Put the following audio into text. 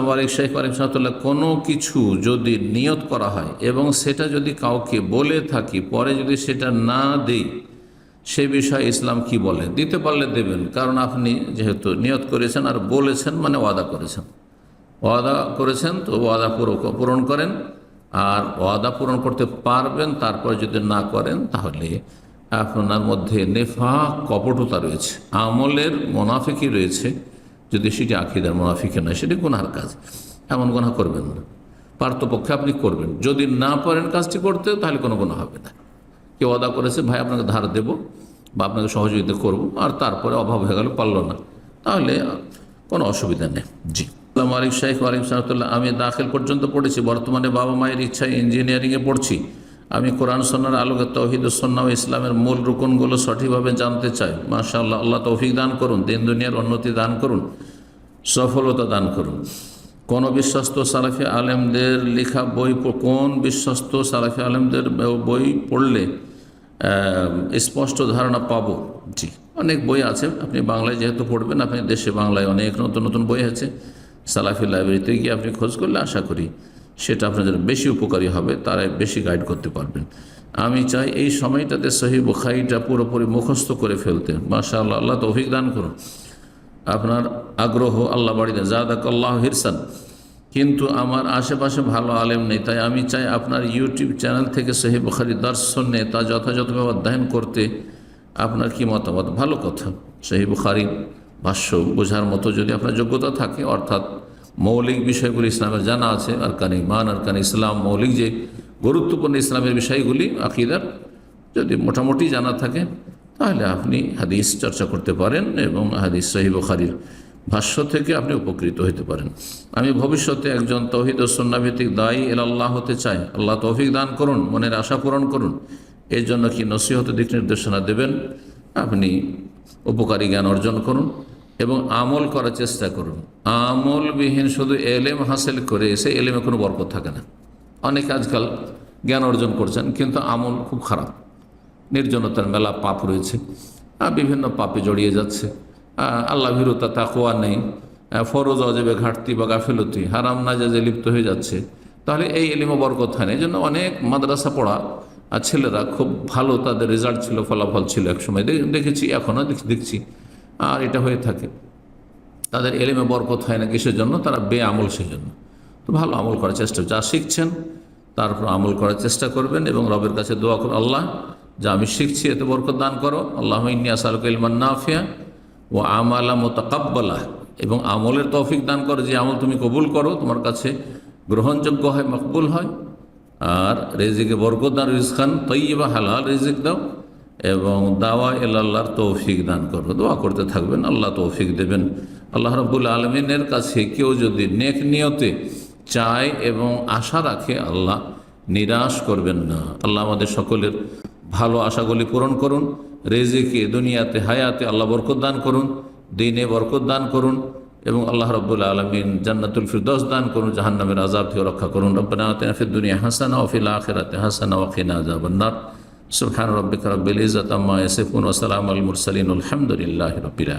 সালাম আলিক শেখ আলিম সাহতুল্লাহ কোনো কিছু যদি নিয়ত করা হয় এবং সেটা যদি কাউকে বলে থাকি, পরে যদি সেটা না দেই, সে বিষয়ে ইসলাম কি বলে? দিতে পারলে দেবেন, কারণ আপনি যেহেতু নিয়ত করেছেন আর বলেছেন মানে ওয়াদা করেছেন। ওয়াদা করেছেন তো ওয়াদা পুরো- পূরণ করেন, আর ওয়াদা পূরণ করতে পারবেন, তারপর যদি না করেন, তাহলে আপনার মধ্যে নেফা কপটতা রয়েছে, আমলের মোনাফিকই রয়েছে। যদি সেটি আখিদার মোনাফিকে নয় সেটি গুনার কাজ। এমন গুনাহ করবেন না। পার্থপক্ষে আপনি করবেন। যদি না পারেন কাজটি করতে, তাহলে কোনো গুণা হবে না। কেউ অদা করেছে, ভাই, আপনাকে ধার দেব বা আপনাকে সহযোগিতা করব। আর তারপরে অভাব হয়ে গেল, পারল না। তাহলে কোনো অসুবিধা নেই। জি। আসসালামু আলাইকুম শাইখ আলিম সাহতুল্লাহ আমি দাখিল পর্যন্ত পড়েছি। বর্তমানে বাবা মায়ের ইচ্ছায় ইঞ্জিনিয়ারিংয়ে পড়ছি। আমি কোরআন সন্ন্যার আলোকে তৌহিদ সন্না ও ইসলামের মূল রুকনগুলো সঠিকভাবে জানতে চাই। মাশা আল্লাহ আল্লাহ তৌফিক দান করুন। দিন দুনিয়ার উন্নতি দান করুন। সফলতা দান করুন। কোন বিশ্বস্ত সালাফি আলেমদের লেখা বই কোন বিশ্বস্ত সালাফি আলেমদের বই পড়লে স্পষ্ট ধারণা পাব? জি, অনেক বই আছে। আপনি বাংলায় যেহেতু পড়বেন, আপনি দেশে বাংলায় অনেক নতুন নতুন বই আছে। সালাফি লাইব্রেরিতে গিয়ে আপনি খোঁজ করলে আশা করি সেটা আপনাদের বেশি উপকারী হবে, তারাই বেশি গাইড করতে পারবেন। আমি চাই এই সময়টাতে সহি বুখারিটা পুরোপুরি মুখস্থ করে ফেলতে। মাশা আল্লাহ তৌফিক দান করুন। আপনার আগ্রহ আল্লাহ বাড়িতে। জাদাক আল্লাহ হিরসান। কিন্তু আমার আশেপাশে ভালো আলেম নেই, তাই আমি চাই আপনার ইউটিউব চ্যানেল থেকে সহি বুখারি দর্শন নিয়ে তা যথাযথভাবে অধ্যয়ন করতে আপনার কি মতামত? ভালো কথা। সহি বুখারি ভাষ্য বোঝার মতো যদি আপনার যোগ্যতা থাকে, অর্থাৎ মৌলিক বিষয়গুলি ইসলামের জানা আছে আর কান ইমান আর কান ইসলাম, মৌলিক যে গুরুত্বপূর্ণ ইসলামের বিষয়গুলি, আকিদার যদি মোটামুটি জানা থাকে তাহলে আপনি হাদিস চর্চা করতে পারেন এবং হাদিস সহি বুখারির ভাষ্য থেকে আপনি উপকৃত হতে পারেন। আমি ভবিষ্যতে একজন তৌহিদ ও সন্নাভিত্তিক দায়ী এল আল্লাহ হতে চাই। আল্লাহ তৌফিক দান করুন, মনের আশা পূরণ করুন। এর জন্য কি নসিহত, দিক নির্দেশনা দেবেন? আপনি উপকারী জ্ঞান অর্জন করুন এবং আমল করার চেষ্টা করুন। আমলবিহীন শুধু এলেম হাসিল করে সেই এলেমে কোনো বরকত থাকে না। অনেক আজকাল জ্ঞান অর্জন করছেন, কিন্তু আমল খুব খারাপ। নির্জনতার মেলা পাপ রয়েছে। বিভিন্ন পাপে জড়িয়ে যাচ্ছে। আল্লাহ ভীরতা তাকোয়া নেই। ফরজ, অজেবে ঘাটতি বা গাফিলতি, হারাম না যে লিপ্ত হয়ে যাচ্ছে। তাহলে এই এলিমো বরকত হয় না এই জন্য অনেক মাদ্রাসা পড়া আর ছেলেরা খুব ভালো তাদের রেজাল্ট ছিল, ফলাফল ছিল একসময় দেখেছি, এখনও দেখ- দেখছি। আর এটা হয়ে থাকে। তাদের এলেমে বরকত হয় না কিসের জন্য? তারা বে আমল সেজন্য। তো ভালো আমল করার চেষ্টা, যা শিখছেন তারপর আমল করার চেষ্টা করবেন এবং রবের কাছে দোয়া করুন, আল্লাহ যা আমি শিখছি, এতে বরকত দান করো। আল্লাহ ইন্নিয়া সালক ইলমান নাফিয়া ও আমালা মোতাকাব্বালা। এবং আমলের তৌফিক দান করো, যে আমল তুমি কবুল করো, তোমার কাছে গ্রহণযোগ্য হয়, মকবুল হয়। আর রেজিকে বরকত দান রিজখান তৈবা হালাল রেজিক দাও। এবং দাওয়া এল আল্লাহর তৌফিক দান করো। দোয়া করতে থাকবেন, আল্লাহ তৌফিক দেবেন। আল্লাহ রব্বুল আলমিনের কাছে কেউ যদি নেক নিয়তে চায় এবং আশা রাখে, আল্লাহ নিরাশ করবেন না। আল্লাহ আমাদের সকলের ভালো আশাগুলি পূরণ করুন, রেজেকে, দুনিয়াতে, হায়াতে আল্লাহ বরকত দান করুন, দিনে বরকত দান করুন এবং আল্লাহ রব্বুল আলমিন জান্নাতুল ফিরদোস দান করুন, জাহান্নামের আজাব থেকে রক্ষা করুন। রব্বানা আতিনা ফিদ দুনিয়া হাসানা ওফিল ফিল আখিরাতি হাসানা ওখিনা কিনা সুলখান রাব্বিকা রাব্বিল ইজ্জাতি আম্মা ইয়াসিফুন ওয়া আল মুরসালিন। আলহামদুলিল্লাহি রাব্বিল